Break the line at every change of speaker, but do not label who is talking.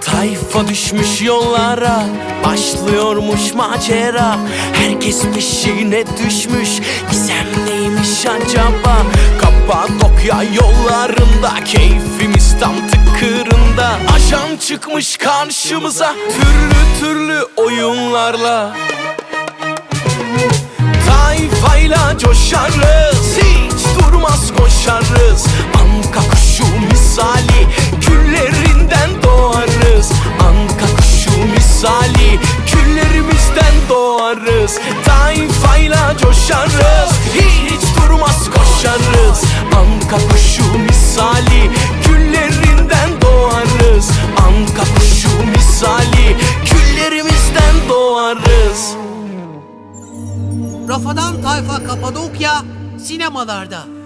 Tayfa düşmüş yollara Başlıyormuş macera. Herkes peşine düşmüş Gizem neymiş acaba? Kapadokya yollarında Keyfimiz tam tıkırında. Ajan çıkmış karşımıza Türlü türlü oyunlarla. Tayfayla coşarız doğarız Tayfayla coşarız. Hiç durmaz koşarız. Anka kuşu misali Küllerinden doğarız. Anka kuşu misali Küllerimizden doğarız.
Rafadan Tayfa Kapadokya sinemalarda.